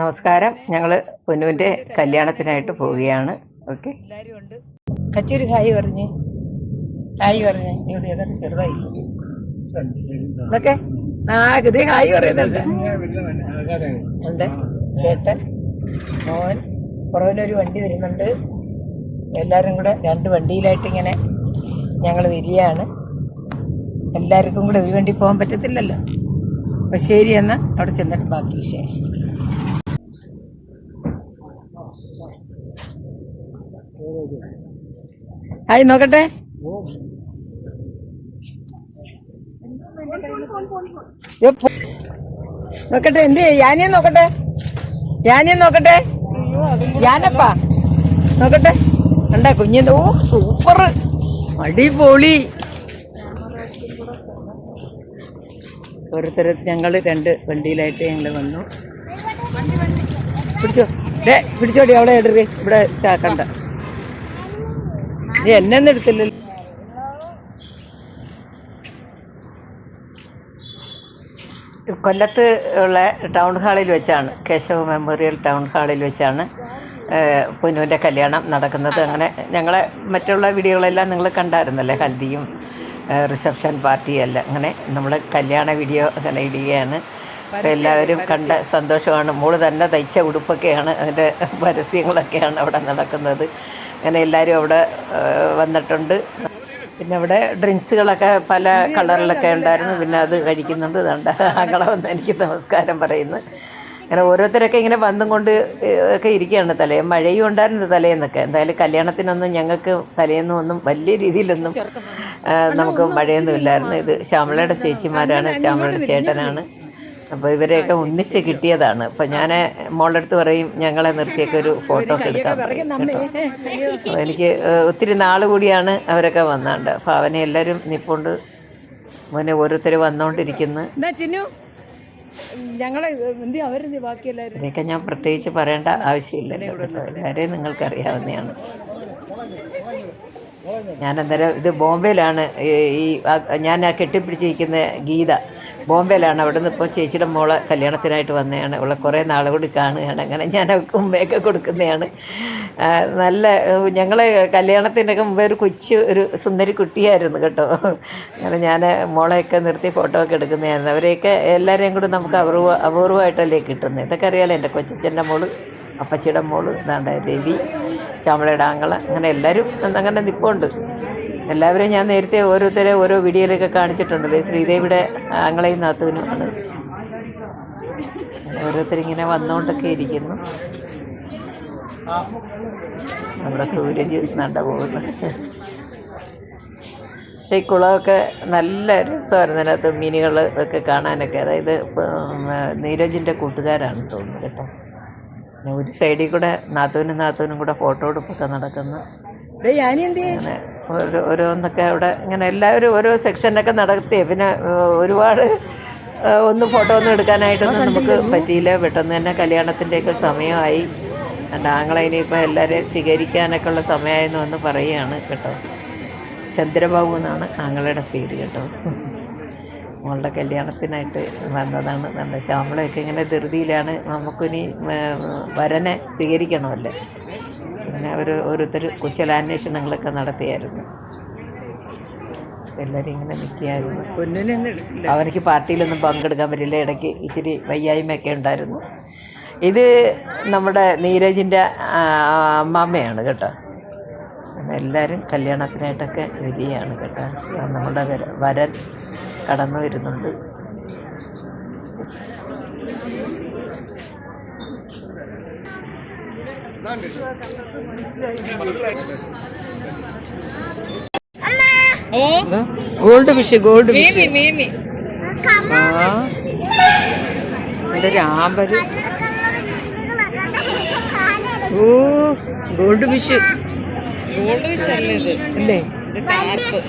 നമസ്കാരം. ഞങ്ങൾ പൊന്നുവിന്റെ കല്യാണത്തിനായിട്ട് പോവുകയാണ്. ഓക്കെ. ഉണ്ട് കച്ചേരി ഹായ് പറഞ്ഞു. ഹായ് പറഞ്ഞു. ഏതാണ്ട് ചെറുതായി. ഇതൊക്കെ? ആ ഗതി ഹായ് പറയുന്നുണ്ട്. ഉണ്ട്. ചേട്ടൻ മോൻ പുറകിലൊരു വണ്ടി വരുന്നുണ്ട്. എല്ലാരും കൂടെ രണ്ട് വണ്ടിയിലായിട്ട് ഇങ്ങനെ ഞങ്ങൾ വരികയാണ്. എല്ലാവർക്കും കൂടെ ഒരു വണ്ടി പോകാൻ പറ്റത്തില്ലല്ലോ. അപ്പൊ ശരി എന്നാ അവിടെ ചെന്നിട്ട് ബാക്കി വിശേഷം. ഹായ് നോക്കട്ടെ. നോക്കട്ടെ എന്ത് യാനിയെ നോക്കട്ടെ. യാനിയെ നോക്കട്ടെ. യാനപ്പാ. നോക്കട്ടെ. കണ്ട കുഞ്ഞിന്റെ ഓ സൂപ്പർ അടിപൊളി. ഓരോരുത്തർ ഞങ്ങൾ രണ്ട് വണ്ടിയിലായിട്ട് ഞങ്ങൾ വന്നു. പിടിച്ചോ. ഡേ പിടിച്ചോടി അവിടെ ഇടറി ഇവിടെ ചാക്കണ്ട നീ എന്നെ എടുത്തില്ല. കൊല്ലത്ത് ഉള്ള ടൗൺ ഹാളിൽ വെച്ചാണ് കേശവ മെമ്മോറിയൽ ടൗൺ ഹാളിൽ വെച്ചാണ് പുനുവിന്റെ കല്യാണം നടക്കുന്നത്. അങ്ങനെ ഞങ്ങളെ മറ്റുള്ള വീഡിയോകളെല്ലാം നിങ്ങൾ കണ്ടായിരുന്നല്ലേ ഹൽദിയും റിസപ്ഷൻ പാർട്ടിയും എല്ലാം അങ്ങനെ നമ്മൾ കല്യാണ വീഡിയോ അങ്ങനെ ഇടുകയാണ്. എല്ലാവരും കണ്ട സന്തോഷമാണ്. മോൾ തന്നെ തയ്ച്ച ഉടുപ്പൊക്കെയാണ് അതിന്റെ പരസ്യങ്ങളൊക്കെയാണ് അവിടെ നടക്കുന്നത്. അങ്ങനെ എല്ലാവരും അവിടെ വന്നിട്ടുണ്ട്. പിന്നെ അവിടെ ഡ്രിങ്ക്സുകളൊക്കെ പല കളറിലൊക്കെ ഉണ്ടായിരുന്നു. പിന്നെ അത് കഴിക്കുന്നുണ്ട്. ഇതുണ്ട് ആങ്ങളെ വന്ന് എനിക്ക് നമസ്കാരം പറയുന്നു. അങ്ങനെ ഓരോരുത്തരൊക്കെ ഇങ്ങനെ വന്നും കൊണ്ട് ഒക്കെ ഇരിക്കുകയാണ് തലേ. മഴയും ഉണ്ടായിരുന്നു തലേന്നൊക്കെ. എന്തായാലും കല്യാണത്തിനൊന്നും ഞങ്ങൾക്ക് തലേന്നും ഒന്നും വലിയ രീതിയിലൊന്നും നമുക്ക് മഴയൊന്നും ഇല്ലായിരുന്നു. ഇത് ശ്യാമളയുടെ ചേച്ചിമാരാണ്. ശ്യാമളയുടെ ചേട്ടനാണ്. അപ്പോൾ ഇവരെയൊക്കെ ഒന്നിച്ച് കിട്ടിയതാണ്. അപ്പം ഞാൻ മോളുടെ അടുത്ത് പറയും ഞങ്ങളെ നിർത്തിയൊക്കെ ഒരു ഫോട്ടോ ഒക്കെ എടുക്കാൻ. അപ്പോൾ എനിക്ക് ഒത്തിരി നാൾ കൂടിയാണ് അവരൊക്കെ വന്നാണ്ട്. അപ്പോൾ അവനെ എല്ലാവരും നിപ്പോണ്ട്. മോനെ ഓരോരുത്തർ വന്നുകൊണ്ടിരിക്കുന്നു ഞങ്ങളെ ഇതിനൊക്കെ ഞാൻ പ്രത്യേകിച്ച് പറയേണ്ട ആവശ്യമില്ല. എല്ലാവരെയും നിങ്ങൾക്കറിയാവുന്നതാണ്. ഞാൻ അന്നേരം ഇത് ബോംബെയിലാണ് ഈ ഞാൻ ആ കെട്ടിപ്പിടിച്ചിരിക്കുന്ന ഗീത ബോംബെയിലാണ്. അവിടെ നിന്ന് ഇപ്പോൾ ചേച്ചിയുടെ മോളെ കല്യാണത്തിനായിട്ട് വന്നതാണ്. അവളെ കുറേ നാളെ കൂടി കാണുകയാണ്. അങ്ങനെ ഞാൻ ഉമ്മയൊക്കെ കൊടുക്കുന്നതാണ്. നല്ല ഞങ്ങൾ കല്യാണത്തിനൊക്കെ മുമ്പേ ഒരു കൊച്ചു ഒരു സുന്ദരി കുട്ടിയായിരുന്നു കേട്ടോ. അങ്ങനെ ഞാൻ മോളെയൊക്കെ നിർത്തി ഫോട്ടോ ഒക്കെ എടുക്കുന്നതായിരുന്നു. അവരെയൊക്കെ എല്ലാവരെയും കൂടി നമുക്ക് അപൂർവ അപൂർവമായിട്ടല്ലേ കിട്ടുന്നത്. ഇതൊക്കെ അറിയാലോ എന്റെ കൊച്ചച്ഛന്റെ മോൾ. അപ്പച്ചിയുടെ മോൾ ഇതാണ്ട് രവി ചാമ്പളയുടെ ആങ്ങള അങ്ങനെ എല്ലാവരും അങ്ങനെ നിൽപ്പുണ്ട് എല്ലാവരെയും ഞാൻ നേരത്തെ ഓരോരുത്തരെ ഓരോ വീഡിയോയിലൊക്കെ കാണിച്ചിട്ടുണ്ട്. ശ്രീദേവിയുടെ നാത്തുവിനും നാത്തുവിനുമാണ് ഓരോരുത്തരിങ്ങനെ വന്നുകൊണ്ടൊക്കെ ഇരിക്കുന്നു. നമ്മുടെ സൂര്യജ് നട പോകുന്നു പക്ഷേ ഈ കുളമൊക്കെ നല്ല രസമായിരുന്നു. അതിനകത്ത് മീനുകൾ ഒക്കെ കാണാനൊക്കെ. അതായത് നീരജിന്റെ കൂട്ടുകാരാണ് തോന്നുന്നു കേട്ടോ. പിന്നെ ഒരു സൈഡിൽ കൂടെ നാത്തൂനും നാത്തൂനും കൂടെ ഫോട്ടോ എടുപ്പൊക്കെ നടക്കുന്നു. ഓരോ ഓരോന്നൊക്കെ അവിടെ ഇങ്ങനെ എല്ലാവരും ഓരോ സെക്ഷനൊക്കെ നടത്തിയ. പിന്നെ ഒരുപാട് ഒന്ന് ഫോട്ടോ ഒന്നും എടുക്കാനായിട്ടൊന്നും നമുക്ക് പറ്റിയില്ല. പെട്ടെന്ന് തന്നെ കല്യാണത്തിന്റെയൊക്കെ സമയമായി. ആങ്ങളെ ഇനിയിപ്പോൾ എല്ലാവരെയും സ്വീകരിക്കാനൊക്കെ ഉള്ള സമയമായെന്ന് വന്ന് പറയുകയാണ് കേട്ടോ. ചന്ദ്രബാബു എന്നാണ് ആങ്ങളയുടെ പേര് കേട്ടോ. മോളുടെ കല്യാണത്തിനായിട്ട് വന്നതാണ്. നമ്മുടെ ശ്യാമളയൊക്കെ ഇങ്ങനെ ധൃതിയിലാണ്. നമുക്കിനി വരനെ സ്വീകരിക്കണമല്ലേ? പിന്നെ അവർ ഓരോരുത്തർ കുശലാന്വേഷണങ്ങളൊക്കെ നടത്തിയായിരുന്നു. എല്ലാവരും ഇങ്ങനെ നിൽക്കുകയായിരുന്നു. അവനക്ക് പാർട്ടിയിലൊന്നും പങ്കെടുക്കാൻ പറ്റില്ല. ഇടയ്ക്ക് ഇച്ചിരി വയ്യായ്മയൊക്കെ ഉണ്ടായിരുന്നു. ഇത് നമ്മുടെ നീരജിന്റെ അമ്മാമ്മയാണ് കേട്ടോ. എല്ലാവരും കല്യാണത്തിനായിട്ടൊക്കെ വരികയാണ് കേട്ടോ. നമ്മുടെ വര- വരൻ കടന്നു വരുന്നുണ്ട്. ഗോൾഡ് ഫിഷ് ഗോൾഡ് മീമി മീമി. ആ. എന്റെ രാമ്പര് ഓ ഗോൾഡ് ഫിഷ് ഗോൾഡ് ഫിഷ് അല്ലേ ഇത്? അല്ലേ ടാപ്പ്.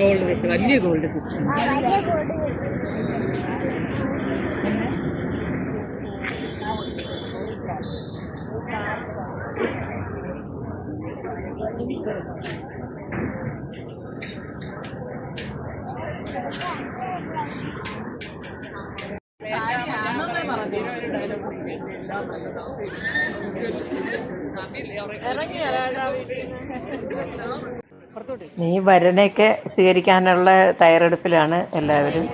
ഗോൾഡ് ഫിഷ് വലിയ ഗോൾഡ് ഫിഷ് ഈ വരനെയൊക്കെ സ്വീകരിക്കാനുള്ള തയ്യാറെടുപ്പിലാണ് എല്ലാവരും.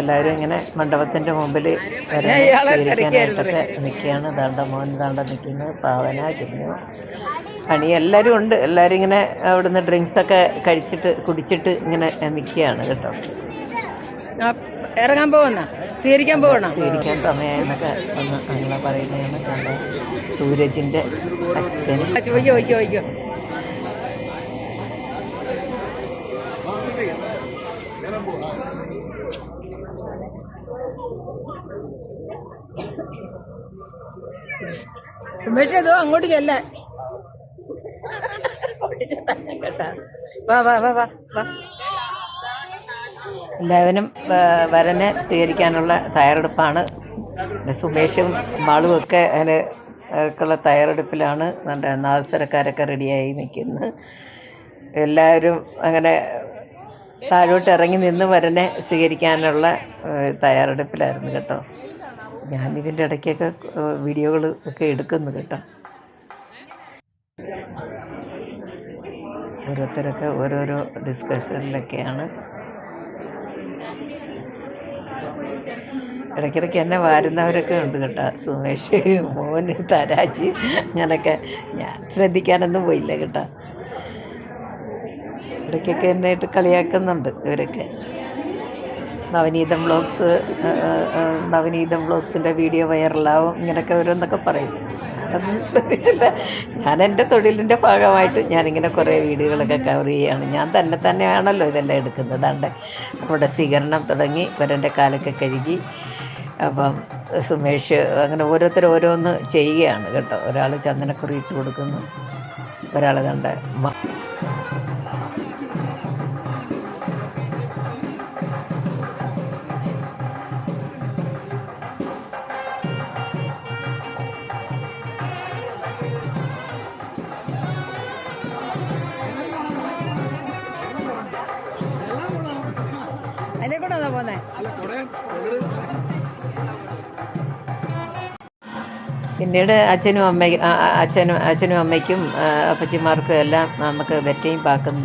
എല്ലാവരും ഇങ്ങനെ മണ്ഡപത്തിന്റെ മുമ്പിൽ വരനെ സ്വീകരിക്കാനായിട്ടൊക്കെ നിൽക്കുകയാണ്. ദാണ്ട മോൻ ദാണ്ട നിൽക്കുന്നു. പാവന കിന്നു അണി എല്ലാവരും ഉണ്ട്. എല്ലാവരും ഇങ്ങനെ അവിടുന്ന് ഡ്രിങ്ക്സൊക്കെ കഴിച്ചിട്ട് കുടിച്ചിട്ട് ഇങ്ങനെ നിൽക്കുകയാണ് കേട്ടോ. ഇറങ്ങാൻ പോകുന്ന സ്വീകരിക്കാൻ പോകണം സ്വീകരിക്കാൻ സമയമെന്നൊക്കെ ഒന്ന് അങ്ങനെ പറയുന്നതാണ്. സൂരജിന്റെ അച്ഛൻ. ചോദിക്കോ ചോദിക്കോ. ചോദിക്കോ അതോ അങ്ങോട്ട് ചെല്ല വാ വാ വാ വാ. എല്ലാവരും വരനെ സ്വീകരിക്കാനുള്ള തയ്യാറെടുപ്പാണ്. സുമേഷും മാളും ഒക്കെ അതിന് ഒക്കെയുള്ള തയ്യാറെടുപ്പിലാണ് നമ്മുടെ നാദസരക്കാരൊക്കെ റെഡിയായി നിൽക്കുന്നു എല്ലാവരും അങ്ങനെ താഴോട്ട് ഇറങ്ങി നിന്ന് വരനെ സ്വീകരിക്കാനുള്ള തയ്യാറെടുപ്പിലായിരുന്നു കേട്ടോ. ഞാനിതിന്റെ ഇടയ്ക്കൊക്കെ വീഡിയോകൾ ഒക്കെ എടുക്കുന്നു കേട്ടോ. ഓരോരുത്തരൊക്കെ ഓരോരോ ഡിസ്കഷനിലൊക്കെയാണ്. ഇടയ്ക്കിടയ്ക്ക് എന്നെ വാരുന്നവരൊക്കെ ഉണ്ട് കേട്ടോ. സുമേഷ് മോൻ തരാജി അങ്ങനൊക്കെ ഞാൻ ശ്രദ്ധിക്കാനൊന്നും പോയില്ല കേട്ടോ. ഇടയ്ക്കൊക്കെ എന്നെ കളിയാക്കുന്നുണ്ട് ഇവരൊക്കെ. നവനീതം വ്ളോഗ്സ് നവനീതം വ്ളോഗ്സിന്റെ വീഡിയോ വൈറലാവും ഇങ്ങനെയൊക്കെ ഓരോന്നൊക്കെ പറയും. അതൊന്നും ശ്രദ്ധിച്ചില്ല ഞാൻ എന്റെ തൊഴിലിന്റെ ഭാഗമായിട്ട് ഞാനിങ്ങനെ കുറേ വീഡിയോകളൊക്കെ കവർ ചെയ്യുകയാണ് ഞാൻ തന്നെ തന്നെയാണല്ലോ ഇതെല്ലാം എടുക്കുന്നത്. അതുകൊണ്ട് നമ്മുടെ സ്വീകരണം തുടങ്ങി ഇവരെന്റെ കാലൊക്കെ കഴുകി അപ്പം സുമേഷ് അങ്ങനെ ഓരോരുത്തർ ഓരോന്ന് ചെയ്യുകയാണ് കേട്ടോ. ഒരാൾ ചന്ദനക്കുറി ഇട്ട് കൊടുക്കുന്നു ഒരാൾ കണ്ട പിന്നീട് അച്ഛനും അമ്മയ്ക്കും അച്ഛനും അച്ഛനും അമ്മയ്ക്കും അപ്പച്ചിമാർക്കും എല്ലാം നമുക്ക് വെറ്റയും പാക്കും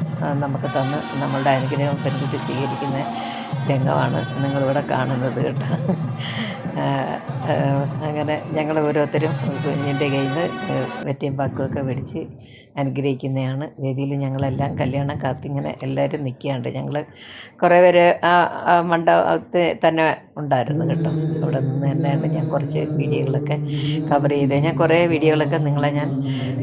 നമുക്ക് തന്ന് നമ്മളുടെ അനുഗ്രഹം പെൺകുട്ടി സ്വീകരിക്കുന്ന രംഗമാണ് നിങ്ങളിവിടെ കാണുന്നത് കേട്ടോ. അങ്ങനെ ഞങ്ങൾ ഓരോരുത്തരും കുഞ്ഞിന്റെ കയ്യിൽ നിന്ന് വെറ്റിയും പാക്കുമൊക്കെ മേടിച്ച് അനുഗ്രഹിക്കുന്നതാണ്. വേദിയിൽ ഞങ്ങളെല്ലാം കല്യാണം കാത്തിങ്ങനെ എല്ലാവരും നിൽക്കുകയുണ്ട് ഞങ്ങൾ കുറേ പേര് ആ മണ്ഡപത്തിൽ തന്നെ ഉണ്ടായിരുന്നു കേട്ടോ. അവിടെ നിന്ന് തന്നെയാണ് ഞാൻ കുറച്ച് വീഡിയോകളൊക്കെ കവർ ചെയ്ത് ഞാൻ കുറേ വീഡിയോകളൊക്കെ നിങ്ങളെ ഞാൻ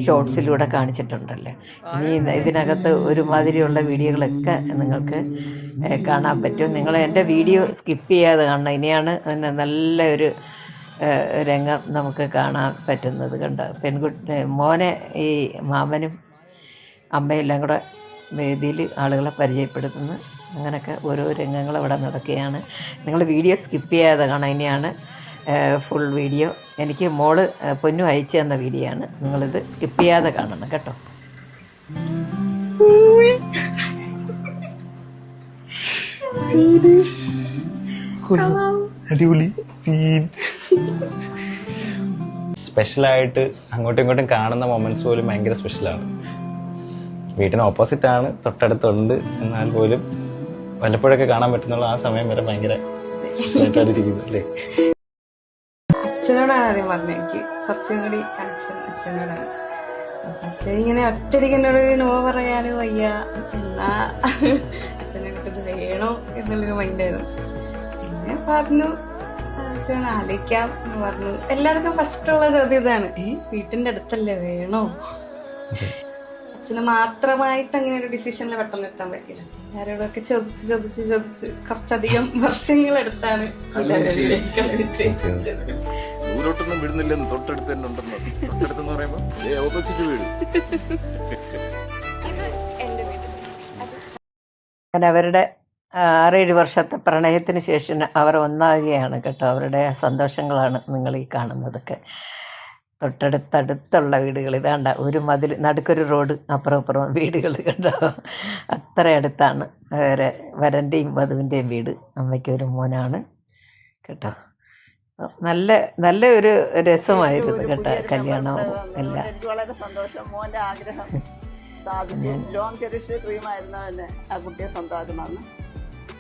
ഷോർട്സിലൂടെ കാണിച്ചിട്ടുണ്ടല്ലോ. ഇനി ഇത് ഇതിനകത്ത് ഒരുമാതിരിയുള്ള വീഡിയോകളൊക്കെ നിങ്ങൾക്ക് കാണാൻ പറ്റും. നിങ്ങൾ എന്റെ വീഡിയോ സ്കിപ്പ് ചെയ്യാതെ കാണണം. ഇനിയാണ് നല്ലൊരു രംഗം നമുക്ക് കാണാൻ പറ്റുന്നത് കണ്ട. പെൺകുട്ടി മോനെ ഈ മാമനും അമ്മയെല്ലാം കൂടെ വേദിയിൽ ആളുകളെ പരിചയപ്പെടുത്തുന്നു. അങ്ങനെയൊക്കെ ഓരോ രംഗങ്ങൾ അവിടെ നടക്കുകയാണ്. നിങ്ങൾ വീഡിയോ സ്കിപ്പ് ചെയ്യാതെ കാണാം. ഇനിയാണ് ഫുൾ വീഡിയോ. എനിക്ക് മോൾ പൊന്നു അയച്ചു തന്ന വീഡിയോ ആണ്. നിങ്ങളിത് സ്കിപ്പ് ചെയ്യാതെ കാണണം കേട്ടോ. അടിപൊളി സീൻ. സ്പെഷ്യലായിട്ട് അങ്ങോട്ടും ഇങ്ങോട്ടും കാണുന്ന മൊമെന്റ്സ് പോലും ഭയങ്കര സ്പെഷ്യലാണ്. വീട്ടിന് ഓപ്പോസിറ്റ് ആണ് തൊട്ടടുത്തുണ്ട് എന്നാൽ പോലും വല്ലപ്പോഴൊക്കെ കാണാൻ പറ്റുന്നുള്ള ആ സമയം വരെ ഭയങ്കര സ്പെഷ്യലായിട്ടാണ് ഇരിക്കുന്നത് അല്ലേ? അച്ഛനോടാണ് ആദ്യം പറഞ്ഞത് എനിക്ക് കുറച്ചും കൂടി കണക്ഷൻ അച്ഛനോടാണ്. അച്ഛൻ ഇങ്ങനെ ഒറ്റയ്ക്ക് എന്നോട് നോ പറയാനും വയ്യ. എന്നാ അച്ഛനെ കിട്ടത് വേണോ എന്നുള്ളൊരു മൈൻഡായിരുന്നു പിന്നെ പറഞ്ഞു ആലോചിക്കാം എന്ന് പറഞ്ഞു. എല്ലാവർക്കും ഫസ്റ്റ് ഉള്ള ചോദ്യം ഇതാണ്. ഏ വീട്ടിന്റെ അടുത്തല്ലേ? വേണോ? അച്ഛന് മാത്രമായിട്ട് അങ്ങനെ ഒരു ഡിസിഷനിൽ പെട്ടെന്ന് എത്താൻ പറ്റില്ല ആരോടൊക്കെ ചോദിച്ച് ചോദിച്ച് ചോദിച്ച് കുറച്ചധികം വർഷങ്ങളെടുത്താണ് എടുത്താണ് എത്തിച്ചത്. ദൂരോട്ടൊന്നും വിടുന്നില്ലെന്ന് തൊട്ടടുത്ത് തന്നെ ഉണ്ടെന്ന് തൊട്ടടുത്തെന്ന് പറയുമ്പോ ഓപ്പോസിറ്റ് വീട്. അങ്ങനെ അവരുടെ ആറേഴ് വർഷത്തെ പ്രണയത്തിന് ശേഷം അവർ ഒന്നാകുകയാണ് കേട്ടോ. അവരുടെ സന്തോഷങ്ങളാണ് നിങ്ങൾ ഈ കാണുന്നതൊക്കെ. തൊട്ടടുത്തടുത്തുള്ള വീടുകൾ. ഇതാണ്ട ഒരു മതിൽ നടുക്കൊരു റോഡ് അപ്പുറം അപ്പുറം വീടുകൾ കണ്ടോ? അത്ര അടുത്താണ്. വരെ വരന്റെയും വധുവിന്റെയും വീട്. അമ്മയ്ക്ക് ഒരു മോനാണ് കേട്ടോ. നല്ല നല്ല ഒരു രസമായിരുന്നു കേട്ടോ കല്യാണവും എല്ലാം. വളരെ സന്തോഷം. മോന്റെ ആഗ്രഹം സാധിച്ചു. ലോങ് ആ കുട്ടിയെ സ്വന്തമാക്കണമെന്ന്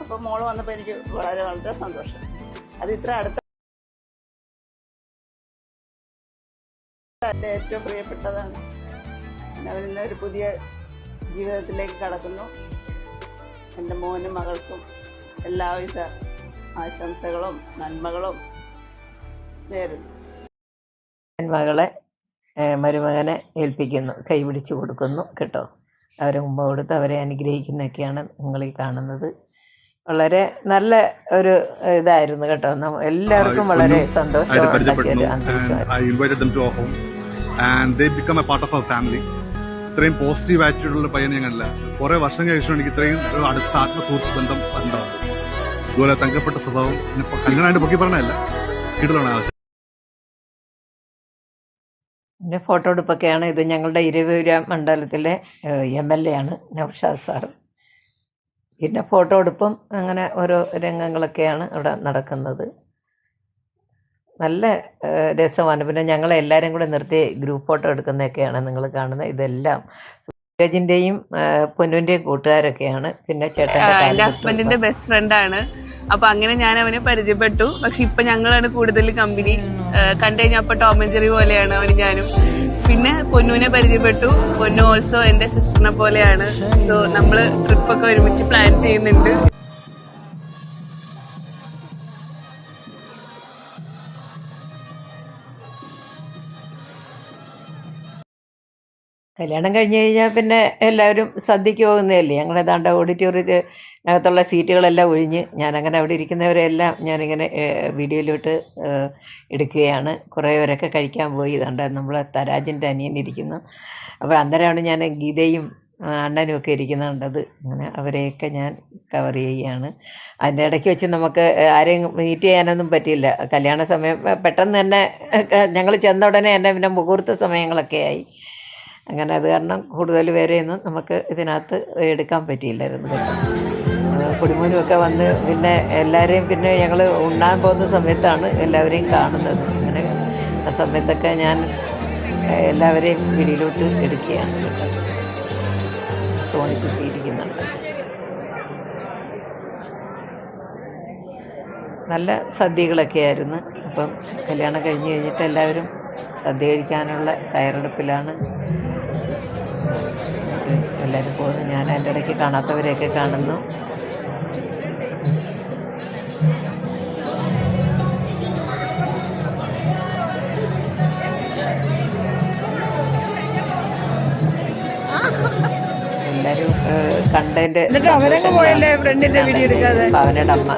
അപ്പോൾ മോൾ വന്നപ്പോൾ എനിക്ക് വളരെ വളരെ സന്തോഷം. അത് ഇത്ര അടുത്ത ഏറ്റവും പ്രിയപ്പെട്ടതാണ്. അവൻ ഇന്ന് ഒരു പുതിയ ജീവിതത്തിലേക്ക് കടക്കുന്നു. എന്റെ മോനും മകൾക്കും എല്ലാവിധ ആശംസകളും നന്മകളും നേരുന്നു. മകളെ മരുമകനെ ഏൽപ്പിക്കുന്നു കൈപിടിച്ച് കൊടുക്കുന്നു കേട്ടോ. അവരെ ഉമ്മ കൊടുത്ത് അവരെ അനുഗ്രഹിക്കുന്നൊക്കെയാണ് നിങ്ങൾ ഈ കാണുന്നത്. വളരെ നല്ല ഒരു ഇതായിരുന്നു കേട്ടോ. എല്ലാവർക്കും വളരെ സന്തോഷം and they become a part of our family ഇത്രയും പോസിറ്റീവ് ആറ്റിറ്റ്യൂഡുള്ള പയ്യനെ ഞങ്ങളില്ല കുറെ വർഷം കഴിച്ചു എനിക്ക് ഇത്രയും അടുത്ത ആത്മസുഹൃത്ത് ബന്ധം ഉണ്ടാവും അതുപോലെ തങ്കപ്പെട്ട സ്വഭാവം. കല്യാണമായിട്ട് പൊക്കി പറഞ്ഞല്ല കിട്ടലാണ് ആവശ്യം. എന്റെ ഫോട്ടോ എടുപ്പൊക്കെയാണ് ഇത് ഞങ്ങളുടെ ഇരവൂര മണ്ഡലത്തിലെ എം എൽ എ ആണ് നൌഷാദ് സാർ പിന്നെ ഫോട്ടോ എടുപ്പും അങ്ങനെ ഓരോ രംഗങ്ങളൊക്കെയാണ് അവിടെ നടക്കുന്നത്. നല്ല രസമാണ്. പിന്നെ ഞങ്ങളെല്ലാവരും കൂടെ നിർത്തി ഗ്രൂപ്പ് ഫോട്ടോ എടുക്കുന്നതൊക്കെയാണ് നിങ്ങൾ കാണുന്നത്. ഇതെല്ലാം സൂരജിന്റെയും പൊന്നുവിന്റെയും കൂട്ടുകാരൊക്കെയാണ്. പിന്നെ ചേട്ടൻ എന്റെ ഹസ്ബൻഡിന്റെ ബെസ്റ്റ് ഫ്രണ്ട് ആണ്. അപ്പൊ അങ്ങനെ ഞാൻ അവനെ പരിചയപ്പെട്ടു. പക്ഷെ ഇപ്പൊ ഞങ്ങളാണ് കൂടുതൽ കമ്പനി കണ്ടു കഴിഞ്ഞാൽ അപ്പൊ ടോം ആൻഡ് ജെറി പോലെയാണ് അവന് ഞാനും. പിന്നെ പൊന്നുവിനെ പരിചയപ്പെട്ടു. പൊന്നു ഓൾസോ എന്റെ സിസ്റ്ററിനെ പോലെയാണ്. സോ നമ്മൾ ട്രിപ്പൊക്കെ ഒരുമിച്ച് പ്ലാൻ ചെയ്യുന്നുണ്ട്. കല്യാണം കഴിഞ്ഞ് കഴിഞ്ഞാൽ പിന്നെ എല്ലാവരും സദ്യക്ക് പോകുന്നതല്ലേ? ഞങ്ങൾ ഏതാണ്ട് ഓഡിറ്റോറിയത്തിൽ അകത്തുള്ള സീറ്റുകളെല്ലാം ഒഴിഞ്ഞ് ഞാനങ്ങനെ അവിടെ ഇരിക്കുന്നവരെല്ലാം ഞാനിങ്ങനെ വീഡിയോയിലോട്ട് എടുക്കുകയാണ്. കുറേ പേരൊക്കെ കഴിക്കാൻ പോയി. ഇതാണ്ട് നമ്മൾ തരാജിന്റെ അനിയൻ ഇരിക്കുന്നു. അപ്പോൾ അന്നേരമാണ് ഞാൻ ഗീതയും അണ്ണനും ഒക്കെ ഇരിക്കുന്നുണ്ടത് അങ്ങനെ അവരെയൊക്കെ ഞാൻ കവർ ചെയ്യുകയാണ്. അതിന്റെ ഇടയ്ക്ക് വെച്ച് നമുക്ക് ആരെയും മീറ്റ് ചെയ്യാനൊന്നും പറ്റിയില്ല. കല്യാണ സമയം പെട്ടെന്ന് തന്നെ ഞങ്ങൾ ചെന്ന ഉടനെ തന്നെ പിന്നെ മുഹൂർത്ത സമയങ്ങളൊക്കെ ആയി. അങ്ങനെ അത് കാരണം കൂടുതൽ പേരെയൊന്നും നമുക്ക് ഇതിനകത്ത് എടുക്കാൻ പറ്റിയില്ലായിരുന്നു കുടിമൂനുമൊക്കെ വന്ന് പിന്നെ എല്ലാവരെയും പിന്നെ ഞങ്ങൾ ഉണ്ണാൻ പോകുന്ന സമയത്താണ് എല്ലാവരെയും കാണുന്നത്. അങ്ങനെ ആ സമയത്തൊക്കെ ഞാൻ എല്ലാവരെയും പിടിയിലോട്ട് എടുക്കുകയാണ് സോണി കുത്തിയിരിക്കുന്നുണ്ട് നല്ല സദ്യകളൊക്കെ ആയിരുന്നു അപ്പം കല്യാണം കഴിഞ്ഞ് കഴിഞ്ഞിട്ട് എല്ലാവരും സദ്യ കഴിക്കാനുള്ള തയ്യാറെടുപ്പിലാണ് ഇടയ്ക്ക് കാണാത്തവരെയൊക്കെ കാണുന്നു. എല്ലാവരും ഏഹ്, കണ്ടതിന്റെ എടുക്കാതെ? അമ്മ.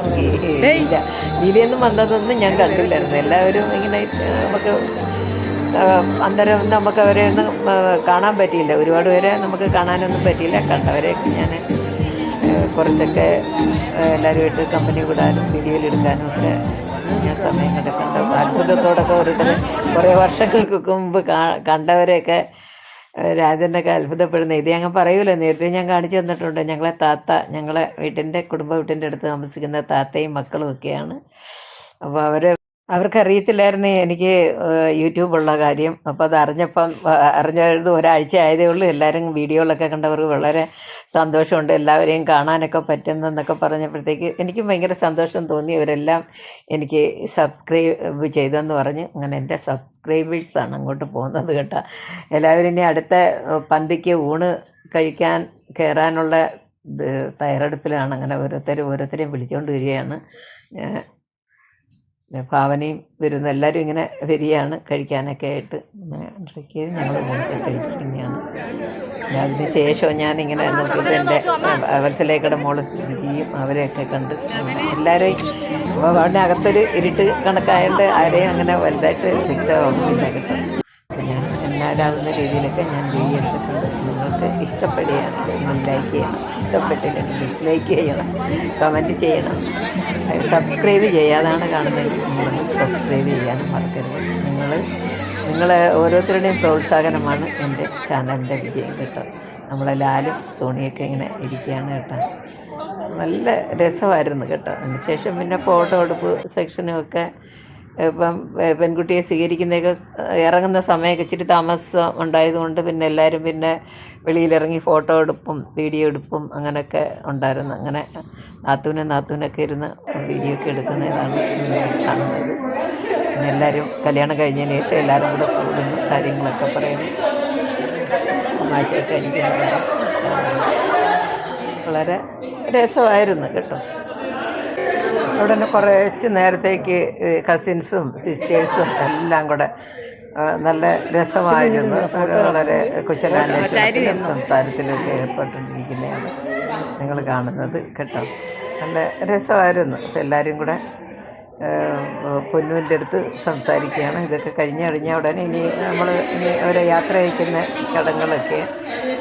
വന്നതൊന്നും ഞാൻ കണ്ടില്ലായിരുന്നു. എല്ലാവരും ഇങ്ങനെ നമുക്ക് അന്നേരം നമുക്ക് അവരെ ഒന്നും കാണാൻ പറ്റിയില്ല. ഒരുപാട് പേരെ നമുക്ക് കാണാനൊന്നും പറ്റിയില്ല. കണ്ടവരെയൊക്കെ ഞാൻ കുറച്ചൊക്കെ എല്ലാവരുമായിട്ട് കമ്പനി വിടാനും വീഡിയോയിലെടുക്കാനും ഒക്കെ ഞാൻ സമയം കണ്ടെത്തുന്നുണ്ട്. അത്ഭുതത്തോടൊക്കെ ഓരോരുത്തർ കുറേ വർഷങ്ങൾക്ക് മുമ്പ് കണ്ടവരെയൊക്കെ രാജനൊക്കെ അത്ഭുതപ്പെടുന്നത് ഇത് ഞങ്ങൾ പറയൂലോ. നേരത്തെ ഞാൻ കാണിച്ചു തന്നിട്ടുണ്ട്. ഞങ്ങളെ താത്ത ഞങ്ങളെ വീട്ടിന്റെ കുടുംബ വീട്ടിന്റെ അടുത്ത് താമസിക്കുന്ന താത്തയും മക്കളും ഒക്കെയാണ്. അപ്പോൾ അവർ അവർക്കറിയത്തില്ലായിരുന്നു എനിക്ക് യൂട്യൂബുള്ള കാര്യം. അപ്പോൾ അത് അറിഞ്ഞപ്പം അറിഞ്ഞത് ഒരാഴ്ച ആയതേ ഉള്ളൂ. എല്ലാവരും വീഡിയോകളൊക്കെ കണ്ടവർക്ക് വളരെ സന്തോഷമുണ്ട്. എല്ലാവരെയും കാണാനൊക്കെ പറ്റുന്നെന്നൊക്കെ പറഞ്ഞപ്പോഴത്തേക്ക് എനിക്കും ഭയങ്കര സന്തോഷം തോന്നി. അവരെല്ലാം എനിക്ക് സബ്സ്ക്രൈബ് ചെയ്തെന്ന് പറഞ്ഞ് അങ്ങനെ എന്റെ സബ്സ്ക്രൈബേഴ്സാണ് അങ്ങോട്ട് പോകുന്നത് കേട്ടോ. എല്ലാവരും ഇനി അടുത്ത പന്തിക്ക് ഊണ് കഴിക്കാൻ കയറാനുള്ള തയ്യാറെടുപ്പിലാണ്. അങ്ങനെ ഓരോരുത്തരും ഓരോരുത്തരെയും വിളിച്ചുകൊണ്ട് വരികയാണ്. പിന്നെ ഭാവനയും വരുന്ന എല്ലാവരും ഇങ്ങനെ വരികയാണ് കഴിക്കാനൊക്കെ ആയിട്ട്. ഞങ്ങൾ കഴിച്ചിരിക്കുകയാണ് പിന്നെ അതിന് ശേഷം ഞാനിങ്ങനെ നോക്കിയപ്പോൾ എന്റെ വത്സലേക്കടെ മോൾ ചെയ്യും അവരെയൊക്കെ കണ്ട് എല്ലാവരെയും അവിടെ അകത്തൊരു ഇരുട്ട് കണക്കായതുകൊണ്ട് ആരെയും അങ്ങനെ വലുതായിട്ട് വ്യക്തമാകുന്നില്ല കേട്ടോ അപ്പോൾ രീതിയിലൊക്കെ ഞാൻ വീഡിയോ എടുത്തിട്ടുണ്ട് നിങ്ങൾക്ക് ഇഷ്ടപ്പെടുകയാണെങ്കിൽ ലൈക്ക് ചെയ്യണം. ഇഷ്ടപ്പെട്ടില്ലെങ്കിൽ ഡിസ്ലൈക്ക് ചെയ്യണം. കമന്റ് ചെയ്യണം. സബ്സ്ക്രൈബ് ചെയ്യാതാണ് കാണുന്നതെങ്കിൽ നിങ്ങളൊന്ന് സബ്സ്ക്രൈബ് ചെയ്യാനും മറക്കരുത്. നിങ്ങൾ നിങ്ങൾ ഓരോരുത്തരുടെയും പ്രോത്സാഹനമാണ് എന്റെ ചാനലിന്റെ വിജയം കേട്ടോ നമ്മളെ ലാലും സോണിയൊക്കെ ഇങ്ങനെ ഇരിക്കുകയാണ് കേട്ടോ. നല്ല രസമായിരുന്നു കേട്ടോ. അതിന് ശേഷം പിന്നെ ഫോട്ടോ എടുപ്പ് സെക്ഷനും ഒക്കെ ഇപ്പം പെൺകുട്ടിയെ സ്വീകരിക്കുന്നതൊക്കെ ഇറങ്ങുന്ന സമയമൊക്കെ ഇച്ചിരി താമസം ഉണ്ടായതുകൊണ്ട് പിന്നെ എല്ലാവരും പിന്നെ വെളിയിലിറങ്ങി ഫോട്ടോ എടുപ്പും വീഡിയോ എടുപ്പും അങ്ങനെയൊക്കെ ഉണ്ടായിരുന്നു. അങ്ങനെ നാത്തൂനും നാത്തൂനൊക്കെ ഇരുന്ന് വീഡിയോ ഒക്കെ എടുക്കുന്നതാണ് കാണുന്നത്. പിന്നെ എല്ലാവരും കല്യാണം കഴിഞ്ഞതിന് ശേഷം എല്ലാവരും കൂടെ കൂടുന്നു കാര്യങ്ങളൊക്കെ പറയുന്നു. തമാശയൊക്കെ വളരെ രസമായിരുന്നു കേട്ടോ. അവിടെ തന്നെ കുറച്ച് നേരത്തേക്ക് കസിൻസും സിസ്റ്റേഴ്സും എല്ലാം കൂടെ നല്ല രസമായിരുന്നു. വളരെ കുശലാന്വേഷണത്തിലും സംസാരത്തിലൊക്കെ ഏർപ്പെട്ടിരിക്കുന്നതാണ് നിങ്ങൾ കാണുന്നത് കേട്ടോ. നല്ല രസമായിരുന്നു. എല്ലാവരും കൂടെ പൊന്നുവിന്റെ അടുത്ത് സംസാരിക്കുകയാണ്. ഇതൊക്കെ കഴിഞ്ഞ് കഴിഞ്ഞ ഉടനെ ഇനി നമ്മൾ ഇനി അവരെ യാത്ര അയക്കുന്ന ചടങ്ങുകളൊക്കെ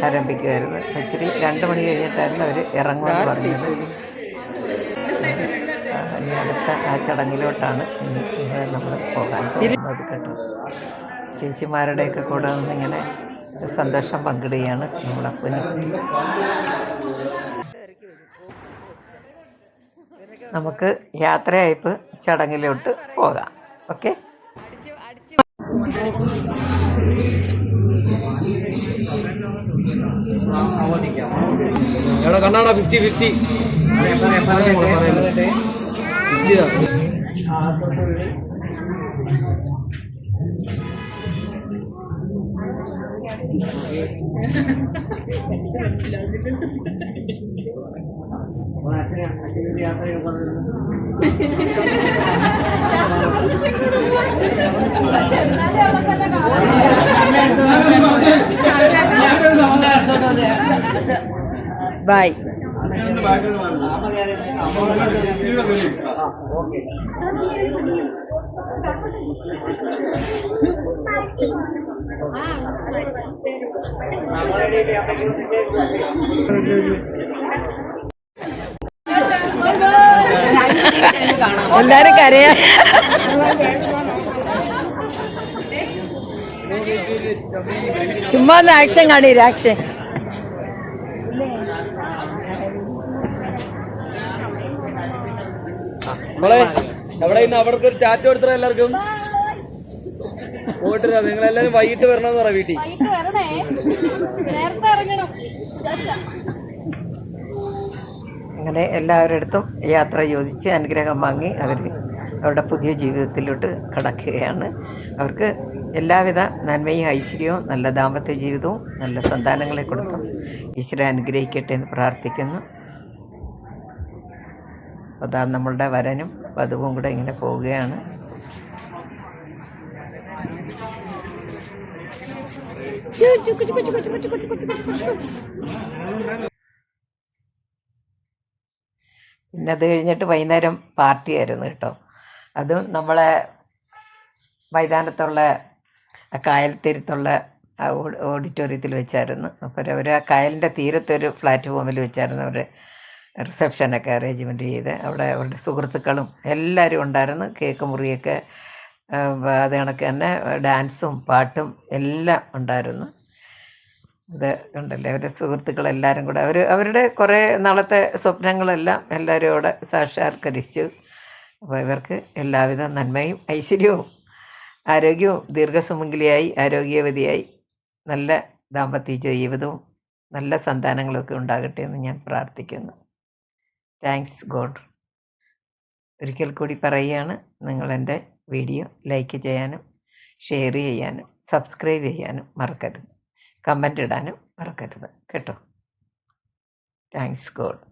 ആരംഭിക്കുമായിരുന്നു. ഇച്ചിരി രണ്ട് മണി കഴിഞ്ഞിട്ടായിരുന്നു അവർ ഇറങ്ങുമെന്ന് പറഞ്ഞത്. ഇനി അടുത്ത ആ ചടങ്ങിലോട്ടാണ് നമ്മൾ പോകാൻ പോകുന്നത് കേട്ടോ. ചേച്ചിമാരുടെയൊക്കെ കൂടെ നിന്നിങ്ങനെ സന്തോഷം പങ്കിടുകയാണ് നമ്മളപ്പനും നമുക്ക് യാത്രയയപ്പ് ചടങ്ങിലോട്ട് പോകാം. ഓക്കെ? കണ്ണാടാ ഫിഫ്റ്റി ഫിഫ്റ്റി ബൈ എല്ലാരും കരയാ. ചുമ്മാ ഒന്ന് ആക്ഷൻ കാണി ആക്ഷൻ നമ്മളെ അവിടെ ഇന്ന് അവർക്ക് ഒരു ചാറ്റ് കൊടുത്തോ എല്ലാവർക്കും. പോയിട്ടില്ല നിങ്ങൾ എല്ലാരും വൈകിട്ട് വരണമെന്ന് പറ വീട്ടിൽ. അങ്ങനെ എല്ലാവരുടെ അടുത്തും യാത്ര ചോദിച്ച് അനുഗ്രഹം വാങ്ങി അവർ അവരുടെ പുതിയ ജീവിതത്തിലോട്ട് കടക്കുകയാണ്. അവർക്ക് എല്ലാവിധ നന്മയും ഐശ്വര്യവും നല്ല ദാമ്പത്യ ജീവിതവും നല്ല സന്താനങ്ങളെ കൊടുത്തും ഈശ്വരൻ അനുഗ്രഹിക്കട്ടെ എന്ന് പ്രാർത്ഥിക്കുന്നു. അതാ നമ്മളുടെ വരനും വധുവും കൂടെ ഇങ്ങനെ പോവുകയാണ്. പിന്നെ അത് കഴിഞ്ഞിട്ട് വൈകുന്നേരം പാർട്ടി ആയിരുന്നു കേട്ടോ. അതും നമ്മളെ മൈതാനത്തുള്ള ആ കായൽത്തീരത്തുള്ള ആ ഓഡിറ്റോറിയത്തിൽ വെച്ചായിരുന്നു. അപ്പോൾ അവർ ആ കായലിന്റെ തീരത്തൊരു പ്ലാറ്റ്ഫോമിൽ വെച്ചായിരുന്നു അവർ റിസപ്ഷനൊക്കെ അറേഞ്ച്മെന്റ് ചെയ്ത് അവിടെ അവരുടെ സുഹൃത്തുക്കളും എല്ലാവരും ഉണ്ടായിരുന്നു. കേക്ക് മുറിയൊക്കെ അത് കണക്ക് തന്നെ ഡാൻസും പാട്ടും എല്ലാം ഉണ്ടായിരുന്നു. ഇത് ഉണ്ടല്ലേ അവരുടെ സുഹൃത്തുക്കളെല്ലാവരും കൂടെ. അവർ അവരുടെ കുറേ നാളത്തെ സ്വപ്നങ്ങളെല്ലാം എല്ലാവരും അവിടെ സാക്ഷാത്കരിച്ചു. അപ്പോൾ ഇവർക്ക് എല്ലാവിധ നന്മയും ഐശ്വര്യവും ആരോഗ്യവും ദീർഘസുമംഗലിയായി ആരോഗ്യവതിയായി നല്ല ദാമ്പത്യ ജീവിതവും നല്ല സന്താനങ്ങളൊക്കെ ഉണ്ടാകട്ടെ എന്ന് ഞാൻ പ്രാർത്ഥിക്കുന്നു. താങ്ക്സ് ഗോഡ് ഒരിക്കൽ കൂടി പറയുകയാണ് നിങ്ങളെന്റെ വീഡിയോ ലൈക്ക് ചെയ്യാനും ഷെയർ ചെയ്യാനും സബ്സ്ക്രൈബ് ചെയ്യാനും മറക്കരുത്. കമന്റ് ഇടാനും മറക്കരുത്. കേട്ടോ? Thanks God